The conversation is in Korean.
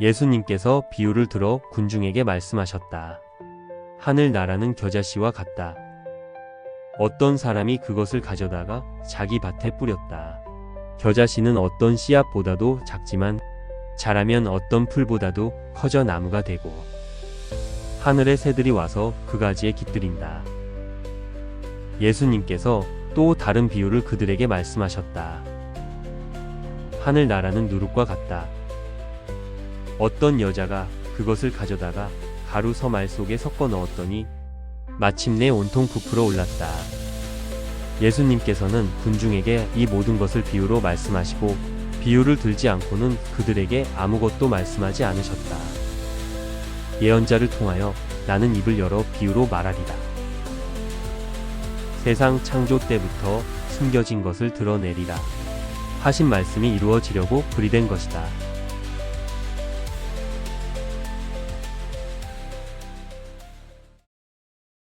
예수님께서 비유를 들어 군중에게 말씀하셨다. 하늘 나라는 겨자씨와 같다. 어떤 사람이 그것을 가져다가 자기 밭에 뿌렸다. 겨자씨는 어떤 씨앗보다도 작지만 자라면 어떤 풀보다도 커져 나무가 되고 하늘의 새들이 와서 그 가지에 깃들인다. 예수님께서 또 다른 비유를 그들에게 말씀하셨다. 하늘 나라는 누룩과 같다. 어떤 여자가 그것을 가져다가 가루 서말 속에 섞어 넣었더니 마침내 온통 부풀어 올랐다. 예수님께서는 군중에게 이 모든 것을 비유로 말씀하시고 비유를 들지 않고는 그들에게 아무것도 말씀하지 않으셨다. 예언자를 통하여 나는 입을 열어 비유로 말하리라. 세상 창조 때부터 숨겨진 것을 드러내리라. 하신 말씀이 이루어지려고 불이된 것이다.